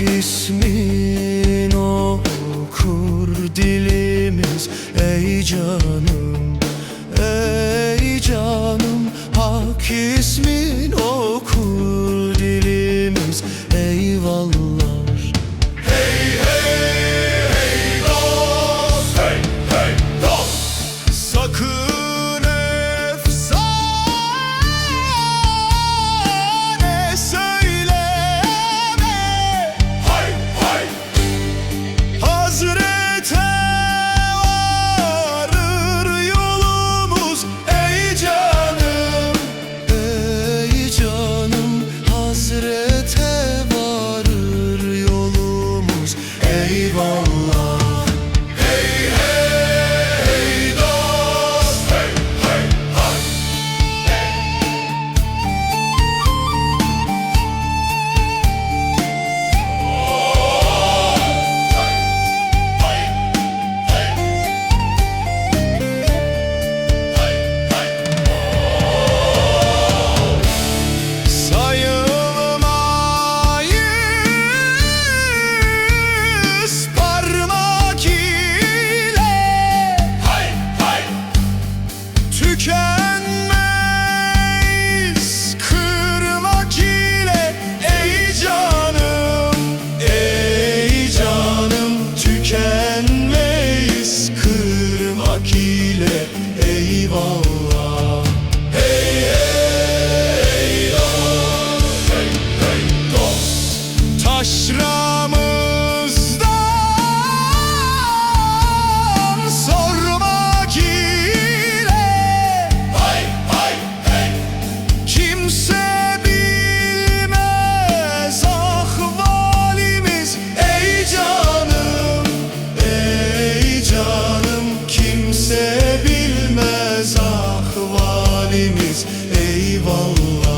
ismin okur dilimiz Ey canım, ey canım. Hak ismin okur söyle eyvallah hepiniz eyvallah.